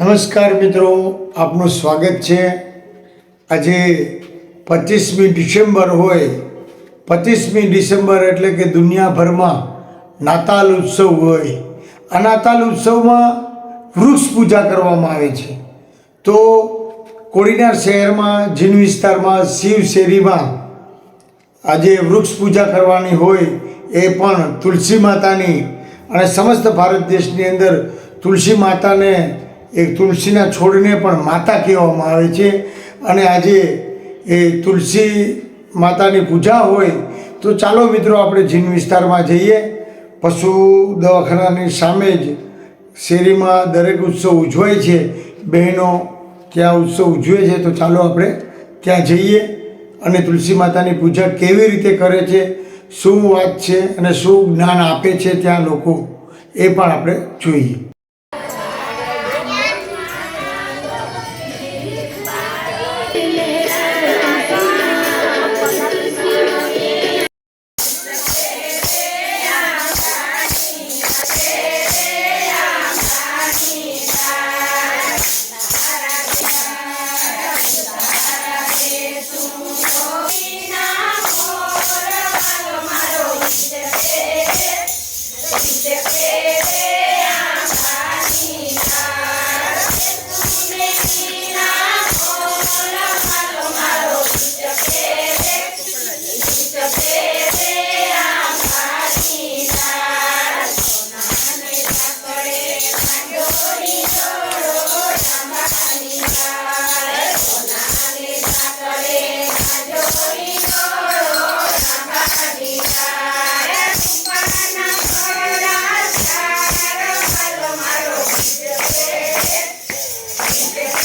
નમસ્કાર મિત્રો, આપનું સ્વાગત છે. આજે પચીસમી ડિસેમ્બર હોય, પચીસમી ડિસેમ્બર એટલે કે દુનિયાભરમાં નાતાલ ઉત્સવ હોય. આ નાતાલ ઉત્સવમાં વૃક્ષ પૂજા કરવામાં આવે છે. તો કોડીનાર શહેરમાં, જીન વિસ્તારમાં, શિવ શેરીમાં આજે વૃક્ષ પૂજા કરવાની હોય એ પણ તુલસી માતાની અને સમસ્ત ભારત દેશની અંદર તુલસી માતાને એક તુલસીના છોડને પણ માતા કહેવામાં આવે છે. અને આજે એ તુલસી માતાની પૂજા હોય તો ચાલો મિત્રો આપણે જીન વિસ્તારમાં જઈએ. પશુ દવાખાનાની સામે જ શેરીમાં દરેક ઉત્સવ ઉજવાય છે. બહેનો ત્યાં ઉત્સવ ઉજવે છે તો ચાલો આપણે ત્યાં જઈએ. અને તુલસી માતાની પૂજા કેવી રીતે કરે છે, શું વાત છે અને શું જ્ઞાન આપે છે ત્યાં લોકો એ પણ આપણે જોઈએ.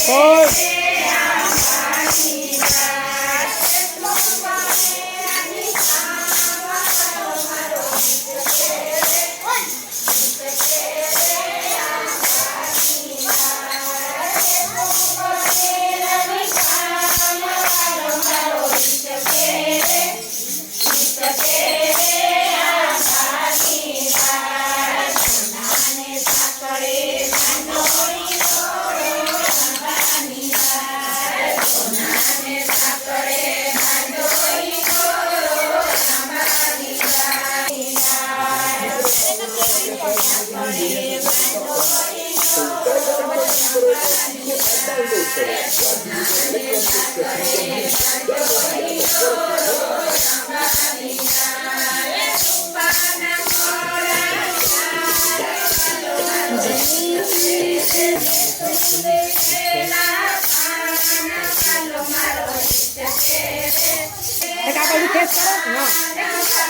Five.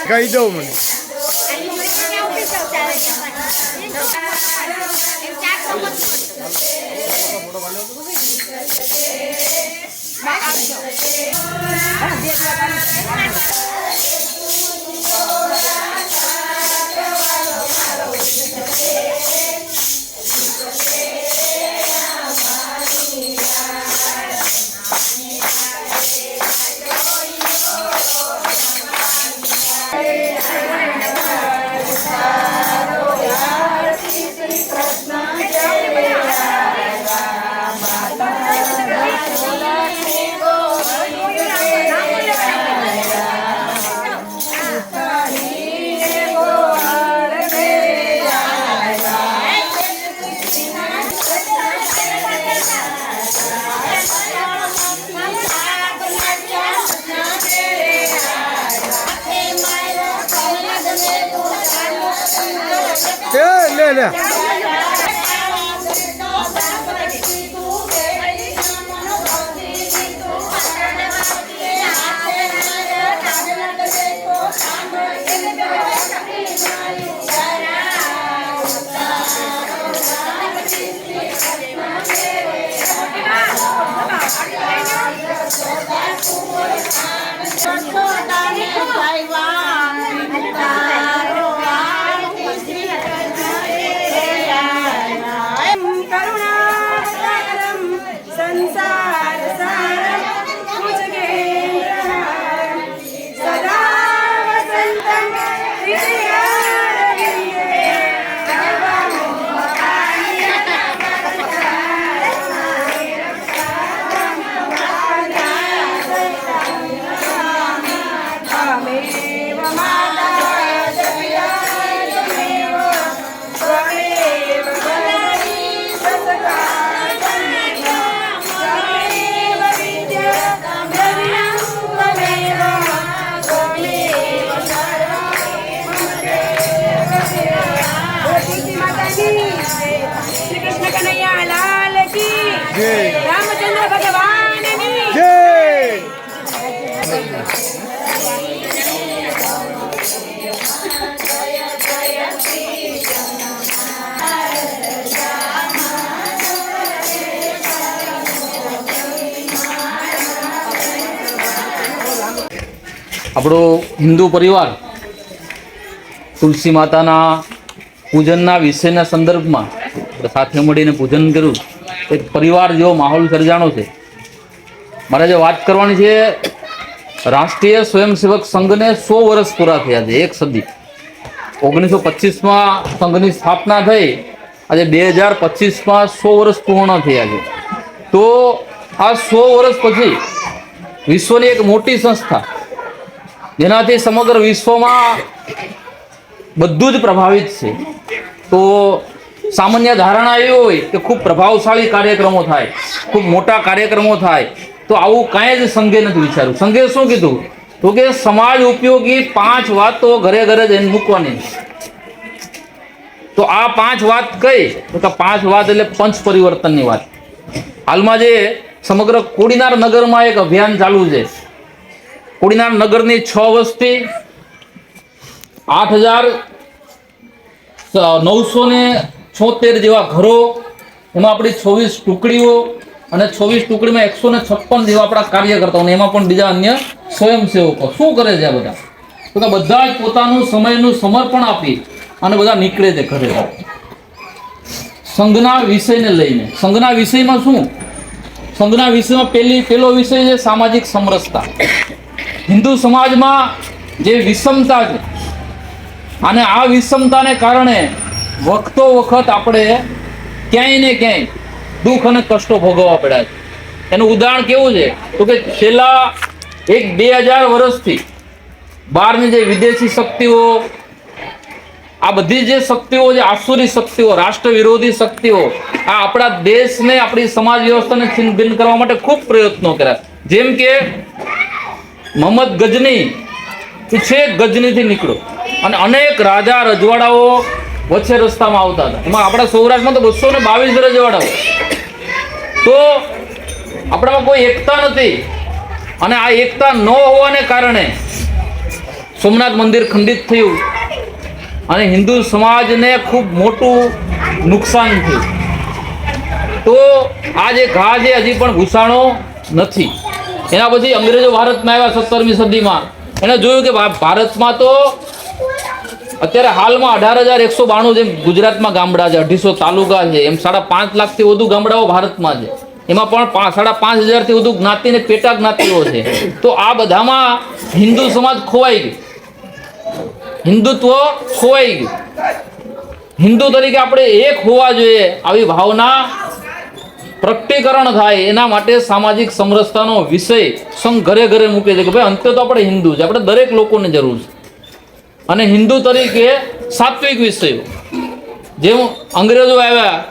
કહી દઉં મને. એ લે રામચંદ્ર ભગવાનની આપણો હિન્દુ પરિવાર તુલસી માતાના પૂજનના વિષયના સંદર્ભમાં આપણે સાથે મળીને પૂજન કર્યું. એક પરિવાર જેવો માહોલ સર્જાણો છે. મારે જે વાત કરવાની છે, રાષ્ટ્રીય સ્વયંસેવક સંઘને સો વર્ષ પૂરા થયા છે, એક સદી. ઓગણીસો પચીસમાં સંઘની સ્થાપના થઈ, આજે બે હજાર પચીસમાં સો વર્ષ પૂર્ણ થયા છે. તો આ સો વર્ષ પછી વિશ્વની એક મોટી સંસ્થા, જેનાથી સમગ્ર વિશ્વમાં બધું જ પ્રભાવિત છે. તો સામાન્ય ધારણા એવી હોય કે ખૂબ પ્રભાવશાળી કાર્યક્રમો થાય, ખૂબ મોટા કાર્યક્રમો થાય, તો આવું કાંઈ જ સંઘે નથી વિચાર્યું. સંઘે શું કીધું? તો કે સમાજ ઉપયોગી પાંચ વાતો ઘરે ઘરે જઈને મૂકવાની. તો આ પાંચ વાત કઈ? તો કે પાંચ વાત એટલે પંચ પરિવર્તનની વાત. હાલમાં જે સમગ્ર કોડીનાર નગરમાં એક અભિયાન ચાલુ છે. કોડીનાર નગરની છ વસ્તી આઠ હજાર નવસો ને છોતેર જેવા ઘરો, એમાં આપણી છવ્વીસ ટુકડીઓ અને છવ્વીસ ટુકડીમાં એકસો ને છપ્પન જેવા આપણા કાર્યકર્તાઓને એમાં પણ બીજા અન્ય સ્વયંસેવકો. શું કરે છે આ બધા? તો કે બધા જ પોતાનું સમયનું સમર્પણ આપી અને બધા નીકળે છે ઘરે. સંઘના વિષયને લઈને. સંઘના વિષયમાં શું? સંઘના વિષયમાં પહેલી, પહેલો વિષય છે સામાજિક સમરસતા. હિન્દુ સમાજમાં જે વિષમતા છે, અને આ વિષમતાને કારણે વખતો વખત આપણે ક્યાંય ને ક્યાંય દુઃખ અને કષ્ટો ભોગવવા પડ્યા છે. એનું ઉદાહરણ કેવું છે? તો કે છેલ્લા એક બે હજાર વર્ષથી બહારની જે વિદેશી શક્તિઓ, આ બધી જે શક્તિઓ, જે આસુરી શક્તિઓ, રાષ્ટ્ર વિરોધી શક્તિઓ, આ આપણા દેશને, આપણી સમાજ વ્યવસ્થાને છિન્ન ભિન્ન કરવા માટે ખૂબ પ્રયત્નો કર્યા. જેમ કે મોહમ્મદ ગજની છેક ગજનીથી નીકળ્યો અને અનેક રાજા રજવાડાઓ વચ્ચે રસ્તામાં આવતા હતા. એમાં આપણા સૌરાષ્ટ્રમાં તો બસો ને બાવીસ રજવાડાઓ તો આપણામાં કોઈ એકતા નથી. અને આ એકતા ન હોવાને કારણે સોમનાથ મંદિર ખંડિત થયું. અને હિન્દુ સમાજને ખૂબ મોટું નુકસાન થયું. તો આ જે ઘા છે, હજી પણ ઘૂસાણો નથી. એના પછી અંગ્રેજો ભારતમાં આવ્યા સત્તરમી સદીમાં. એણે જોયું કે ભારતમાં તો અત્યારે હાલમાં અઢાર હજાર એકસો બાણું જેમ ગુજરાતમાં ગામડા છે, અઢીસો તાલુકા છે, એમ સાડા પાંચ લાખથી વધુ ગામડાઓ ભારતમાં છે. એમાં પણ સાડા પાંચ હજારથી વધુ જ્ઞાતિ ને પેટા જ્ઞાતિઓ છે. તો આ બધામાં હિન્દુ સમાજ ખોવાઈ ગયું. હિન્દુત્વ ખોવાઈ ગયું. હિન્દુ તરીકે આપણે એક હોવા જોઈએ આવી ભાવના પ્રકટીકરણ થાય એના માટે સામાજિક સમરસતાનો વિષય સંઘ ઘરે ઘરે મૂકે છે કે ભાઈ અંતે તો આપણે હિન્દુ છે, આપણે દરેક લોકોને જરૂર છે. અને હિન્દુ તરીકે સાત્વિક વિષયો. જેમ અંગ્રેજો આવ્યા,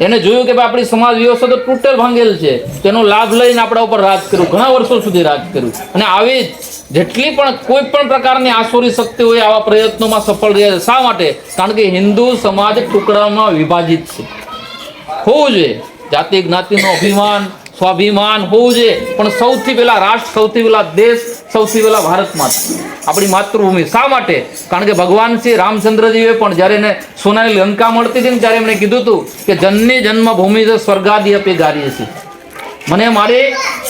એને જોયું કે આપણી સમાજ વ્યવસ્થા તો તૂટેલ ભાંગેલ છે. તેનો લાભ લઈને આપણા ઉપર રાજ કર્યું. ઘણા વર્ષો સુધી રાજ કર્યું. અને આવી જેટલી પણ કોઈ પણ પ્રકારની આસુરી શક્તિ હોય આવા પ્રયત્નોમાં સફળ રહ્યા છે. શા માટે? કારણ કે હિન્દુ સમાજ ટુકડામાં વિભાજિત છે. હોવું જોઈએ. જાતિ જ્ઞાતિનો અભિમાન સ્વાભિમાન હોવું જોઈએ. પણ સૌથી પહેલા રાષ્ટ્ર, સૌથી પહેલા દેશ, સૌથી પહેલા ભારતમાં આપણી માતૃભૂમિ શા માટે? કારણ કે ભગવાન શ્રી રામચંદ્રજીએ પણ જ્યારે એને સોનાની લંકા મળતી હતી ને ત્યારે એમણે કીધું હતું કે જનની જન્મભૂમિ છે, સ્વર્ગાદી અપી ગાર્ય છે. મને મારી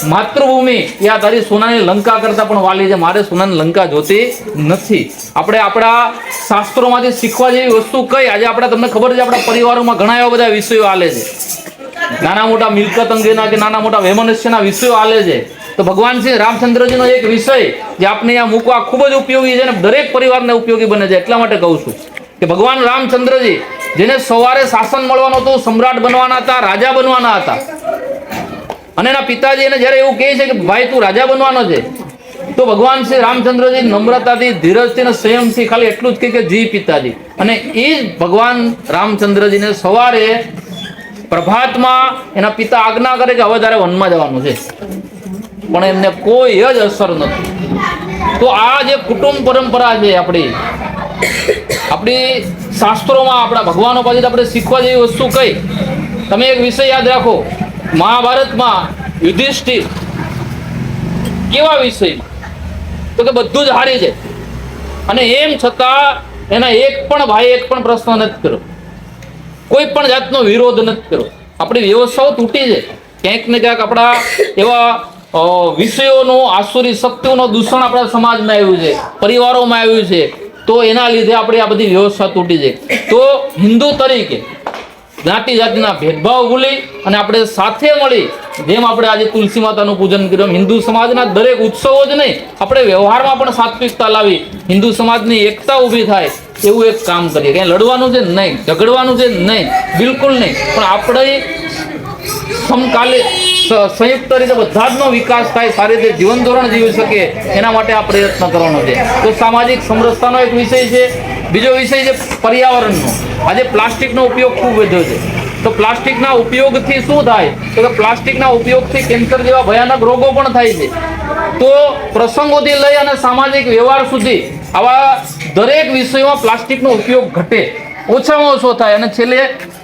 માતૃભૂમિ એ આ તારી સોનાની લંકા કરતાં પણ વાલી છે. મારે સોનાની લંકા જોતી નથી. આપણે આપણા શાસ્ત્રોમાંથી શીખવા જેવી વસ્તુ કઈ? આજે આપણે તમને ખબર છે, આપણા પરિવારોમાં ઘણા એવા બધા વિષયો આલે છે. નાના મોટા મિલકત અંગેના કે નાના મોટા વૈમનસ્યના વિષયો આલે છે. તો ભગવાન શ્રી રામચંદ્રજીનો એક વિષય જે આપને આ મૂકવા ખૂબ જ ઉપયોગી છે અને દરેક પરિવારને ઉપયોગી બને છે. એટલા માટે કહું છું કે ભગવાન રામચંદ્રજી, જેને સવારે શાસન મળવાનું હતું, સમ્રાટ બનવાના હતા, રાજા બનવાના હતા. અને એના પિતાજી એને જ્યારે એવું કહે છે કે ભાઈ તું રાજા બનવાનો છે, તો ભગવાન શ્રી રામચંદ્રજી નમ્રતાથી, ધીરજથી અને સંયમથી ખાલી એટલું જ કહે કે જી પિતાજી. અને એ જ ભગવાન રામચંદ્રજીને સવારે પ્રભાતમાં એના પિતા આજ્ઞા કરે કે હવે તારે વનમાં જવાનું છે. પણ એમને કોઈ જ અસર નથી. તો આ જે કુટુંબ પરંપરા છે આપણી આપણી શાસ્ત્રોમાં આપણા ભગવાનો પાસેથી આપણે શીખવા જેવી વસ્તુ કઈ? તમે એક વિષય યાદ રાખો. મહાભારતમાં યુધિષ્ઠિર કેવા વિષય? તો કે બધું જ હારે છે. અને એમ છતાં એના એક પણ ભાઈ એક પણ પ્રશ્ન નથી કર્યો. કોઈ પણ જાતનો વિરોધ નથી કર્યો. આપણી વ્યવસ્થાઓ તૂટી છે. ક્યાંક ને ક્યાંક આપણા એવા વિષયોનો, આસુરી શક્તિઓનું દૂષણ આપણા સમાજમાં આવ્યું છે, પરિવારોમાં આવ્યું છે. તો એના લીધે આપણી આ બધી વ્યવસ્થા તૂટી છે. તો હિન્દુ તરીકે જ્ઞાતિ જાતિના ભેદભાવ ભૂલી અને આપણે સાથે મળી જેમ આપણે આજે તુલસી માતાનું પૂજન કર્યું, હિન્દુ સમાજના દરેક ઉત્સવો જ નહીં, આપણે વ્યવહારમાં પણ સાત્વિકતા લાવી, હિન્દુ સમાજની એકતા ઊભી થાય એવું એક કામ કરીએ. ક્યાંય લડવાનું છે નહીં, ઝઘડવાનું છે નહીં, બિલકુલ નહીં. પણ આપણે સમકાલે સંયુક્ત રીતે બધા જનો વિકાસ થાય, સારી રીતે જીવન ધોરણ જીવી શકે એના માટે આ પ્રયત્ન કરવાનો છે. તો સામાજિક સમરસતાનો એક વિષય છે. બીજો વિષય છે પર્યાવરણનો. આજે પ્લાસ્ટિકનો ઉપયોગ ખૂબ વધ્યો છે. તો પ્લાસ્ટિકના ઉપયોગથી શું થાય? તો કે પ્લાસ્ટિકના ઉપયોગથી કેન્સર જેવા ભયાનક રોગો પણ થાય છે. તો પ્રસંગોથી લઈ અને સામાજિક વ્યવહાર સુધી આવા દરેક વિષયોમાં પ્લાસ્ટિકનો ઉપયોગ ઘટે, ઓછામાં ઓછો થાય અને છેલ્લે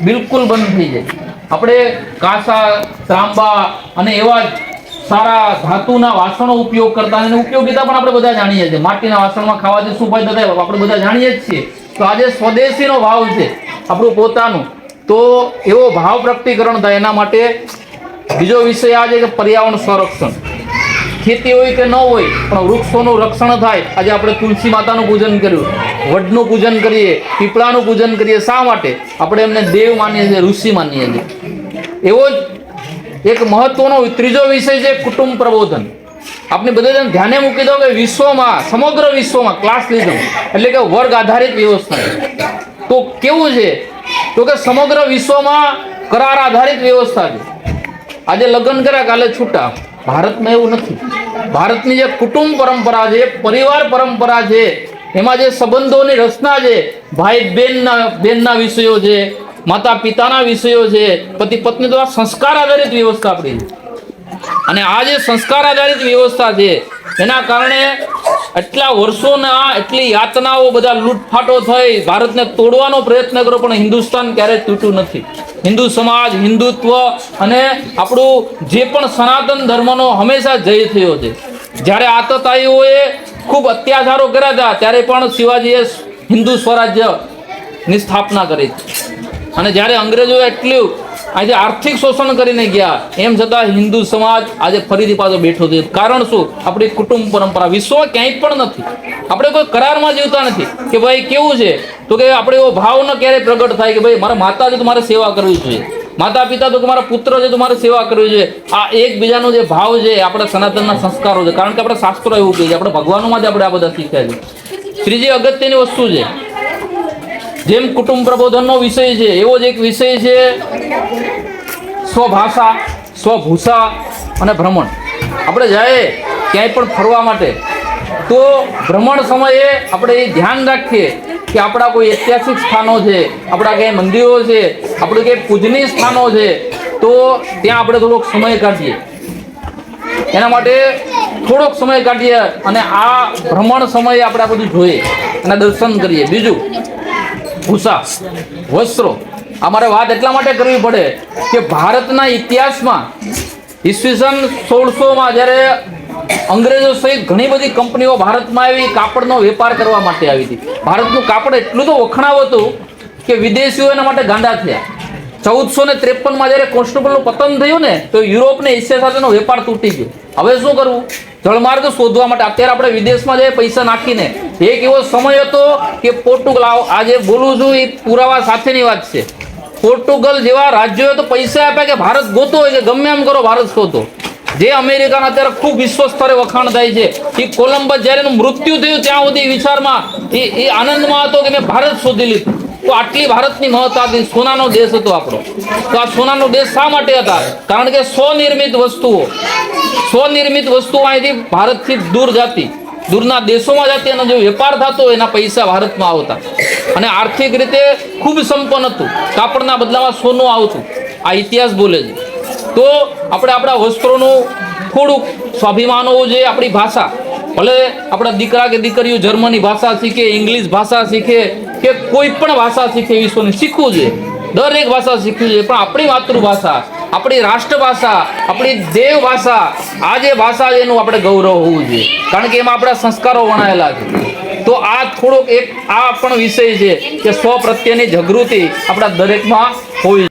બિલકુલ બંધ થઈ જાય. આપણે કાંસા, ત્રાંબા અને એવા સારા ધાતુના વાસણો ઉપયોગ કરતા અને ઉપયોગિતા પણ આપણે બધા જાણીએ છીએ. માટીના વાસણમાં ખાવાથી શું ફાયદો થાય, આપણે બધા જાણીએ જ છીએ. તો આજે સ્વદેશીનો ભાવ છે આપણું પોતાનું. તો એવો ભાવ પ્રગટીકરણ થાય એના માટે બીજો વિષય આ છે કે પર્યાવરણ સંરક્ષણ. ખેતી હોય કે ન હોય, પણ વૃક્ષોનું રક્ષણ થાય. આજે આપણે તુલસી માતાનું પૂજન કર્યું. વડનું પૂજન કરીએ, પીપળાનું પૂજન કરીએ, શા માટે? આપણે એમને દેવ માનીએ છીએ, ઋષિ માનીએ છીએ. એવો જ એક મહત્વનો ત્રીજો વિષય છે કુટુંબ પ્રબોધન. આપણે બધા ધ્યાને મૂકી દો કે વિશ્વમાં, સમગ્ર વિશ્વમાં ક્લાસલિઝમ એટલે કે વર્ગ આધારિત વ્યવસ્થા. તો કેવું છે? તો કે સમગ્ર વિશ્વમાં કરાર આધારિત વ્યવસ્થા છે. આજે લગ્ન કર્યા, કાલે છૂટા. ભારતમાં એવું નથી. ભારતની જે કુટુંબ પરંપરા છે, પરિવાર પરંપરા છે, એમાં જે સંબંધોની રચના છે, ભાઈ બહેનના બેનના વિષયો છે, માતા પિતાના વિષયો છે, પતિ પત્ની દ્વારા સંસ્કાર આધારિત વ્યવસ્થા આપણી અને આ જે સંસ્કાર આધારિત વ્યવસ્થા છે એના કારણે એટલા વર્ષોના એટલી યાતનાઓ બધા લૂંટફાટો થઈ. ભારતને તોડવાનો પ્રયત્ન કર્યો, પણ હિન્દુસ્તાન ક્યારેય તૂટ્યું નથી. હિન્દુ સમાજ, હિન્દુત્વ અને આપણું જે પણ સનાતન ધર્મનો હંમેશા જય થયો છે. જ્યારે આતતાઈઓએ ખૂબ અત્યાચારો કર્યા હતા, ત્યારે પણ શિવાજીએ હિન્દુ સ્વરાજ્યની સ્થાપના કરી. અને જ્યારે અંગ્રેજોએ એટલું આજે આર્થિક શોષણ કરીને ગયા. એમ છતાં હિન્દુ સમાજ આજે ફરીથી પાછો બેઠો છે. કારણ શું? આપણી કુટુંબ પરંપરા. વિશ્વ ક્યાંય પણ નથી. આપણે કોઈ કરારમાં જીવતા નથી. કે ભાઈ કેવું છે? તો કે આપણે એવો ભાવ ન ક્યારેય પ્રગટ થાય કે ભાઈ મારા માતા છે તો મારે સેવા કરવી જોઈએ. માતા પિતા તો મારા પુત્ર છે તો મારે સેવા કરવી જોઈએ. આ એકબીજાનો જે ભાવ છે, આપણા સનાતનના સંસ્કારો છે. કારણ કે આપણે શાસ્ત્રો એવું કહીએ છીએ આપણે ભગવાનોમાં જ આપણે આ બધા શીખ્યા છે. ત્રીજી અગત્યની વસ્તુ છે. જેમ કુટુંબ પ્રબોધનનો વિષય છે, એવો જ એક વિષય છે, સ્વભાષા, સ્વભૂષા અને ભ્રમણ. આપણે જાય ક્યાંય પણ ફરવા માટે, તો ભ્રમણ સમયે આપણે એ ધ્યાન રાખીએ કે આપણા કોઈ ઐતિહાસિક સ્થાનો છે, આપણા ક્યાંય મંદિરો છે, આપણે ક્યાંય પૂજનીય સ્થાનો છે, તો ત્યાં આપણે થોડોક સમય કાઢીએ. એના માટે થોડોક સમય કાઢીએ અને આ ભ્રમણ સમયે આપણે આ બધું જોઈએ અને દર્શન કરીએ. બીજું ભૂષા વસ્ત્રો. આ મારે વાત એટલા માટે કરવી પડે કે ભારતના ઇતિહાસમાં ઈસવીસન સોળસોમાં જ્યારે અંગ્રેજો સહિત ઘણી બધી કંપનીઓ ભારતમાં આવી કાપડનો વેપાર કરવા માટે આવી હતી. ભારતનું કાપડ એટલું તો વખણાવ હતું કે વિદેશીઓ એના માટે ગાંડા થયા. ચૌદસો ને ત્રેપનમાં જ્યારે કોન્સ્ટેબલનું પતન થયું ને, તો યુરોપ ને એશિયા સાથેનો વેપાર તૂટી ગયો. હવે શું કરવું? જળમાર્ગ શોધવા માટે અત્યારે આપણે વિદેશમાં જઈએ, પૈસા નાખીને. એક એવો સમય હતો કે પોર્ટુગલ, આવો, આજે બોલું છું, એ પુરાવા સાથેની વાત છે. પોર્ટુગલ જેવા રાજ્યોએ તો પૈસા આપ્યા કે ભારત ગોતો હોય કે ગમે એમ કરો ભારત શોધો. જે અમેરિકાના અત્યારે ખૂબ વિશ્વ સ્તરે વખાણ થાય છે. એ કોલંબસ જ્યારે મૃત્યુ થયું, ત્યાં સુધી વિચારમાં એ એ આનંદમાં હતો કે મેં ભારત શોધી લીધું. તો આટલી ભારતની મહત્તા હતી સોનાનો દેશ હતો આપણો. તો આ સોનાનો દેશ શા માટે હતા? કારણ કે સ્વનિર્મિત વસ્તુઓ સ્વનિર્મિત વસ્તુઓ અહીંથી ભારતથી દૂર જતી, દૂરના દેશોમાં જતી અને જો વેપાર થતો એના પૈસા ભારતમાં આવતા. અને આર્થિક રીતે ખૂબ સંપન્ન હતું. કાપડના બદલામાં સોનું આવતું. આ ઇતિહાસ બોલે છે. તો આપણે આપણા વસ્ત્રોનું થોડુંક સ્વાભિમાન હોવું જોઈએ આપણી ભાષા. ભલે આપણા દીકરા કે દીકરીઓ જર્મની ભાષા શીખે, ઇંગ્લિશ ભાષા શીખે કે કોઈ પણ ભાષા શીખે વિશ્વને શીખવું જોઈએ. દરેક ભાષા શીખવી જોઈએ. પણ આપણી માતૃભાષા, આપણી રાષ્ટ્રભાષા, આપણી દેવ ભાષા આ જે ભાષા છે એનું આપણે ગૌરવ હોવું જોઈએ. કારણ કે એમાં આપણા સંસ્કારો વણાયેલા છે. તો આ થોડોક એક આ પણ વિષય છે કે સ્વ પ્રત્યેની જાગૃતિ આપણા દરેકમાં હોવી